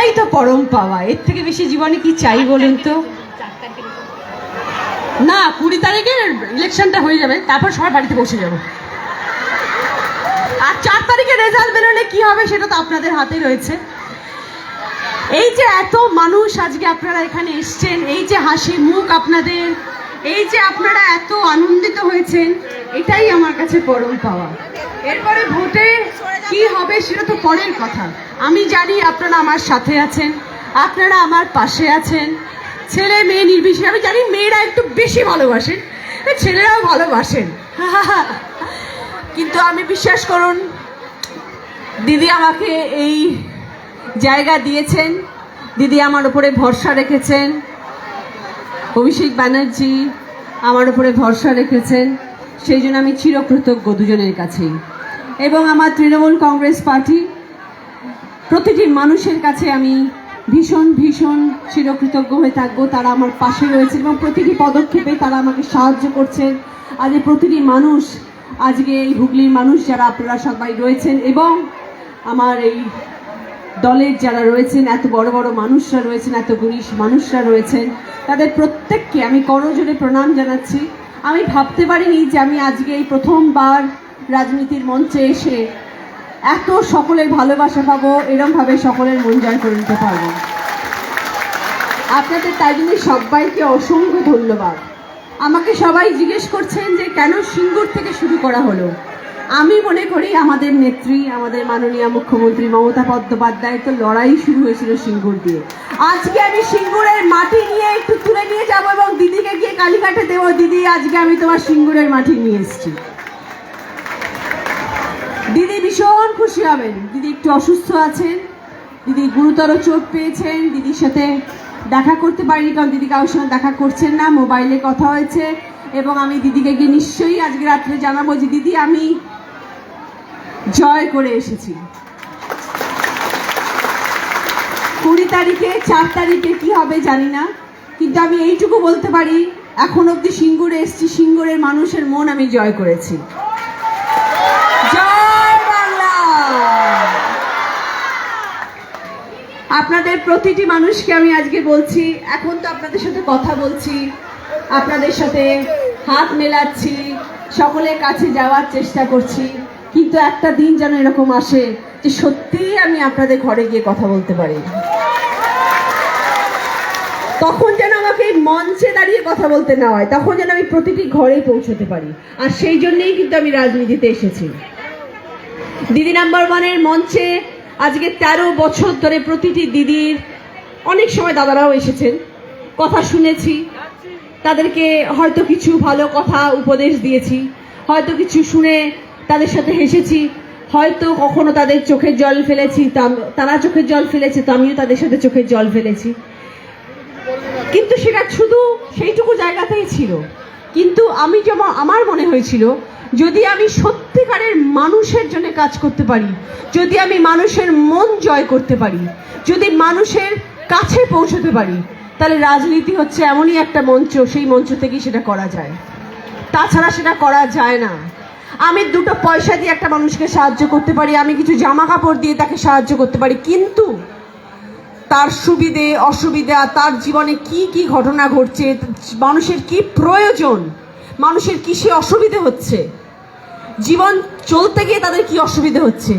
এটাই তো পরম পাওয়া। এর থেকে বেশি জীবনে কি চাই বলুন তো? না কুড়ি তারিখে ইলেকশনটা হয়ে যাবে তারপর সবাই বাড়িতে বসে যাব। আর চার তারিখে রেজাল্ট বেরোলে কি হবে সেটা তো আপনাদের হাতে রয়েছে। এই যে এত মানুষ আজকে আপনারা এখানে এসছেন এই যে হাসি মুখ আপনাদের এই যে আপনারা এত আনন্দিত হয়েছেন, এটাই আমার কাছে পরম পাওয়া। এরপরে ভোটে কি হবে সেটা তো পরের কথা। আমি জানি আপনারা আমার সাথে আছেন, আপনারা আমার পাশে আছেন। ছেলে মেয়ে নির্বিশেষে, আমি জানি মেয়েরা একটু বেশি ভালোবাসেন ছেলেরাও ভালোবাসেন। কিন্তু আমি বিশ্বাস করুন, দিদি আমাকে এই জায়গা দিয়েছেন, দিদি আমার উপরে ভরসা রেখেছেন। অভিষেক ব্যানার্জি আমার উপরে ভরসা রেখেছেন, সেই জন্য আমি চিরকৃতজ্ঞ দুজনের কাছেই। এবং আমার তৃণমূল কংগ্রেস পার্টি, প্রতিটি মানুষের কাছে আমি ভীষণ ভীষণ চিরকৃতজ্ঞ হয়ে থাকব। তারা আমার পাশে রয়েছে এবং প্রতিটি পদক্ষেপে তারা আমাকে সাহায্য করছেন আজ প্রতিটি মানুষ, আজকে এই হুগলির মানুষ যারা আপনারা সবাই রয়েছেন এবং আমার এই দলের যারা রয়েছেন, এত বড় বড় মানুষরা রয়েছেন, এত গুণী মানুষরা রয়েছেন, তাদের প্রত্যেককে আমি করজোরে প্রণাম জানাচ্ছি। আমি ভাবতে পারিনি যে আমি আজকে এই প্রথমবার রাজনীতির মঞ্চে এসে এত সকলের ভালোবাসা পাবো, এরমভাবে সকলের মন জয় করে নিতে পারব। আপনাদের তাই জন্য সবাইকে অসংখ্য ধন্যবাদ। আমাকে সবাই জিজ্ঞেস করছেন যে কেন সিঙ্গুর থেকে শুরু করা হলো? আমি মনে করি আমাদের নেত্রী, আমাদের মাননীয় মুখ্যমন্ত্রী মমতা বন্দ্যোপাধ্যায় তো লড়াই শুরু হয়েছিল সিঙ্গুর দিয়ে। আজকে আমি সিঙ্গুরের মাটি নিয়ে একটু তুলে নিয়ে যাব এবং দিদিকে গিয়ে কালীঘাটে দেবো। দিদি, আজকে আমি তোমার সিঙ্গুরের মাটি নিয়ে এসেছি। দিদি ভীষণ খুশি হবেন। দিদি একটু অসুস্থ আছেন। দিদি গুরুতর চোট পেয়েছেন। দিদির সাথে দেখা করতে পারিনি কারণ দিদি কারোর সঙ্গে দেখা করছেন না, মোবাইলে কথা হয়েছে। এবং আমি দিদিকে গিয়ে নিশ্চয়ই আজকে রাত্রে জানাব যে, দিদি, আমি জয় করে এসেছি। কুড়ি তারিখে, চার তারিখে কি হবে জানি না, কিন্তু আমি এইটুকু বলতে পারি, এখন অবধি সিঙ্গুরে এসছি, সিঙ্গুরের মানুষের মন আমি জয় করেছি। আপনাদের প্রতিটি মানুষকে আমি আজকে বলছি, এখন তো আপনাদের সাথে কথা বলছি, আপনাদের সাথে হাত মেলাচ্ছি, সকলের কাছে যাওয়ার চেষ্টা করছি। কিন্তু একটা দিন যেন এরকম আসে যে সত্যিই আমি আপনাদের ঘরে গিয়ে কথা বলতে পারি। তখন যেন আমাকে মঞ্চে দাঁড়িয়ে কথা বলতে না হয়, তখন যেন আমি প্রতিটি ঘরে পৌঁছতে পারি। আর সেই জন্যেই কিন্তু আমি রাজনীতিতে এসেছি। দিদি নাম্বার ওয়ানের মঞ্চে আজকে তেরো বছর ধরে প্রতিটি দিদির অনেক সময় দাদারাও এসেছেন, কথা শুনেছি। তাদেরকে হয়তো কিছু ভালো কথা উপদেশ দিয়েছি, হয়তো কিছু শুনে তাদের সাথে হেসেছি। হয়তো কখনো তাদের চোখের জল ফেলেছি তারা চোখের জল ফেলেছে, তো আমিও তাদের সাথে চোখের জল ফেলেছি। কিন্তু সেটা শুধু সেইটুকু জায়গাতেই ছিল। কিন্তু আমি যেমন, আমার মনে হয়েছিল, যদি আমি সত্যিকারের মানুষের জন্য কাজ করতে পারি, যদি আমি মানুষের মন জয় করতে পারি, যদি মানুষের কাছে পৌঁছতে পারি, তাহলে রাজনীতি হচ্ছে এমনই একটা মঞ্চ, সেই মঞ্চ থেকেই সেটা করা যায়। তাছাড়া সেটা করা যায় না। আমি দুটো পয়সা দিয়ে একটা মানুষকে সাহায্য করতে পারি, আমি কিছু জামা কাপড় দিয়ে তাকে সাহায্য করতে পারি, কিন্তু তার সুবিধে, অসুবিধা, তার জীবনে কি কি ঘটনা ঘটছে, মানুষের কি প্রয়োজন, মানুষের কিসে অসুবিধে হচ্ছে, জীবন চলতে গিয়ে তাদের কি অসুবিধে হচ্ছে,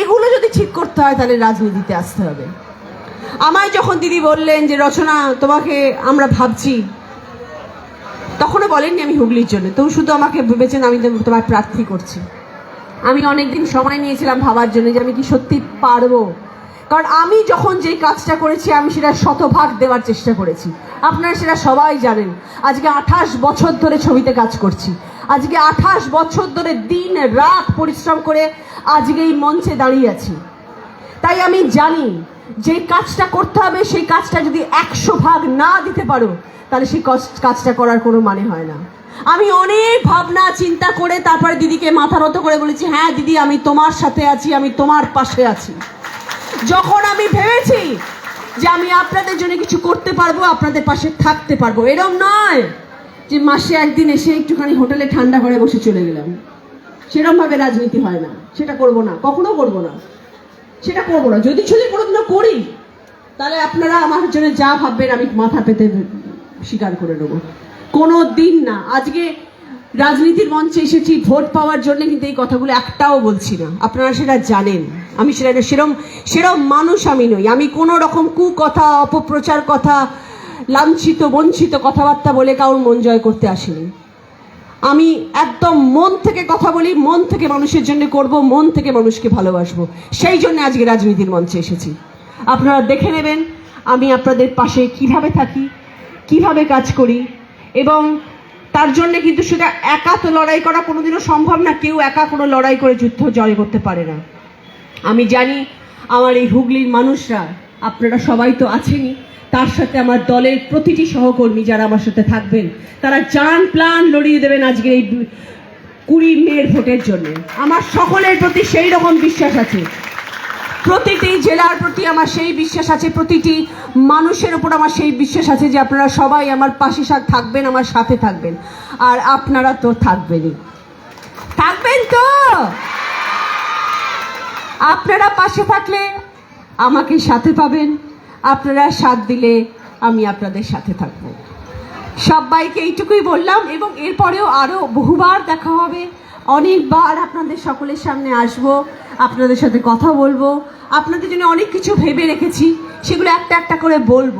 এগুলো যদি ঠিক করতে হয় তাহলে রাজনীতিতে আসতে হবে। আমায় যখন দিদি বললেন যে, রচনা, তোমাকে আমরা ভাবছি তখনও বলেননি আমি হুগলির জন্য। তো শুধু আমাকে ভেবেছেন আমি তোমার প্রার্থী করছি। আমি অনেকদিন সময় নিয়েছিলাম ভাবার জন্য যে আমি কি সত্যি পারব? কারণ আমি যখন যেই কাজটা করেছি, আমি সেটা শতভাগ দেওয়ার চেষ্টা করেছি। আপনারা সেটা সবাই জানেন। আজকে আঠাশ বছর ধরে ছবিতে কাজ করছি। আজকে আঠাশ বছর ধরে দিন রাত পরিশ্রম করে আজকে এই মঞ্চে দাঁড়িয়ে আছি। তাই আমি জানি যে কাজটা করতে হবে, সেই কাজটা যদি একশো ভাগ না দিতে পারো, তাহলে সেই কাজটা করার কোনো মানে হয় না। আমি অনেক ভাবনা, চিন্তা করে তারপরে দিদিকে মাথা নত করে বলেছি হ্যাঁ দিদি, আমি তোমার সাথে আছি, আমি তোমার পাশে আছি। যখন আমি ভেবেছি যে আমি আপনাদের জন্য কিছু করতে পারব, আপনাদের পাশে থাকতে পারব, এরম নয় যে মাসে একদিন এসে একটুখানি হোটেলে ঠান্ডা ঘরে বসে চলে গেলাম। সেরম ভাবে রাজনীতি হয় না, সেটা করব না, কখনো করব না। সেটা করব না। যদি যদি কোনোদিনও করি, তাহলে আপনারা আমার জন্য যা ভাববেন আমি মাথা পেতে স্বীকার করে নেব। কোনো দিন না। আজকে রাজনীতির মঞ্চে এসেছি, ভোট পাওয়ার জন্য কিন্তু এই কথাগুলো একটাও বলছি না। আপনারা সেটা জানেন। আমি সেটা সেরম সেরম মানুষ আমি নই। আমি কোনো রকম কুকথা, অপপ্রচার কথা, লাঞ্ছিত, বঞ্চিত কথাবার্তা বলে কারোর মন জয় করতে আসিনি। আমি একদম মন থেকে কথা বলি, মন থেকে মানুষের জন্য করব, মন থেকে মানুষকে ভালোবাসবো। সেই জন্য আজকে রাজনীতির মঞ্চে এসেছি। আপনারা দেখে নেবেন আমি আপনাদের পাশে কীভাবে থাকি, কীভাবে কাজ করি, এবং তার জন্য কিন্তু সেটা একা তো লড়াই করা কোনোদিনও সম্ভব না, কেউ একা কোনো লড়াই করে যুদ্ধ জয় করতে পারে না। আমি জানি আমার এই হুগলির মানুষরা, আপনারা সবাই তো আছেনই তার সাথে আমার দলের প্রতিটি সহকর্মী যারা আমার সাথে থাকবেন, তারা জান প্লান লড়িয়ে দেবেন আজকে এই কুড়ি মেয়ের ভোটের জন্য। আমার সকলের প্রতি সেই রকম বিশ্বাস আছে। প্রতিটি জেলার প্রতি আমার সেই বিশ্বাস আছে, প্রতিটি মানুষের উপর আমার সেই বিশ্বাস আছে যে আপনারা সবাই আমার পাশে থাকবেন, আমার সাথে থাকবেন। আর আপনারা তো থাকবেনই। থাকবেন তো! আপনারা পাশে থাকলে আমাকে সাথে পাবেন। আপনারা সাথ দিলে আমি আপনাদের সাথে থাকব। সবাইকে এইটুকুই বললাম এবং এরপরেও আরও বহুবার দেখা হবে। অনেকবার আপনাদের সকলের সামনে আসব, আপনাদের সাথে কথা বলব, আপনাদের জন্য অনেক কিছু ভেবে রেখেছি, সেগুলো একটা একটা করে বলব।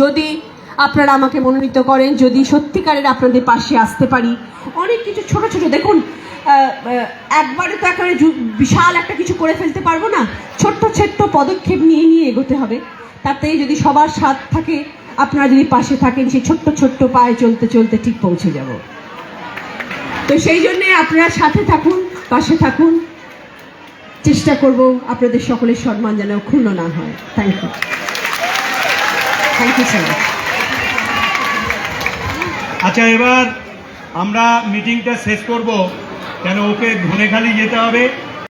যদি আপনারা আমাকে মনোনীত করেন, যদি সত্যিকারের আপনাদের পাশে আসতে পারি। অনেক কিছু ছোট ছোট, দেখুন একবারে তো একেবারে বিশাল একটা কিছু করে ফেলতে পারব না। ছোট্ট ছোট্ট পদক্ষেপ নিয়ে নিয়ে এগোতে হবে। তাতে যদি সবার সাথ থাকে, আপনারা যদি পাশে থাকেন, সেই ছোট্ট ছোট্ট পায়ে চলতে চলতে ঠিক পৌঁছে যাব। তো সেই জন্যে আপনারা সাথে থাকুন, পাশে থাকুন। চেষ্টা করব আপনাদের সকলের সম্মান যেন ক্ষুণ্ণ না হয়। Thank you thank you sir আচ্ছা এবার আমরা মিটিংটা শেষ করব। কেন ওকে ধনেখালি যেতে হবে?